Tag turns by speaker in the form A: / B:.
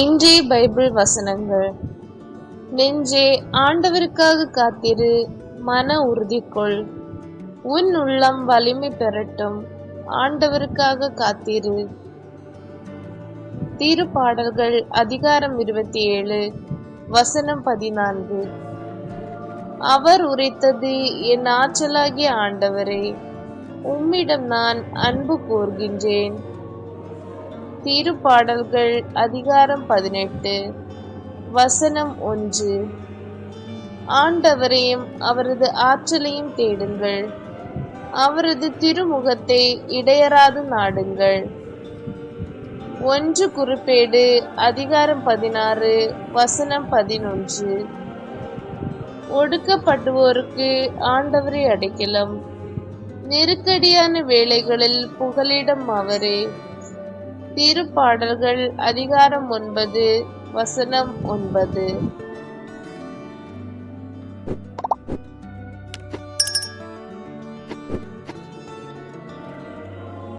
A: இன்றைய பைபிள் வசனங்கள். நெஞ்சே ஆண்டவருக்காக காத்திரு மன உறுதி கொள் உன் உள்ளம் வலிமை பெறட்டும் ஆண்டவருக்காக காத்திரு. திருப்பாடல்கள் அதிகாரம் இருபத்தி ஏழு வசனம் பதினான்கு. அவர் உரைத்தது என் ஆற்றலாகிய ஆண்டவரே உம்மிடம் நான் அன்பு கோர்கின்றேன். திருப்பாடல்கள் அதிகாரம் பதினெட்டு. வசனம் ஒன்று. ஆண்டவரையும் அவரது ஆற்றலையும் தேடுங்கள். அவரது திருமுகத்தை இடையராது நாடுங்கள். ஒன்று குறிப்பேடு அதிகாரம் பதினாறு வசனம் பதினொன்று. ஒடுக்கப்படுவோருக்கு ஆண்டவரை அடைக்கலம். நெருக்கடியான வேளைகளில் புகலிடம் அவரே. திருப்பாடல்கள் அதிகாரம் ஒன்பது வசனம் ஒன்பது.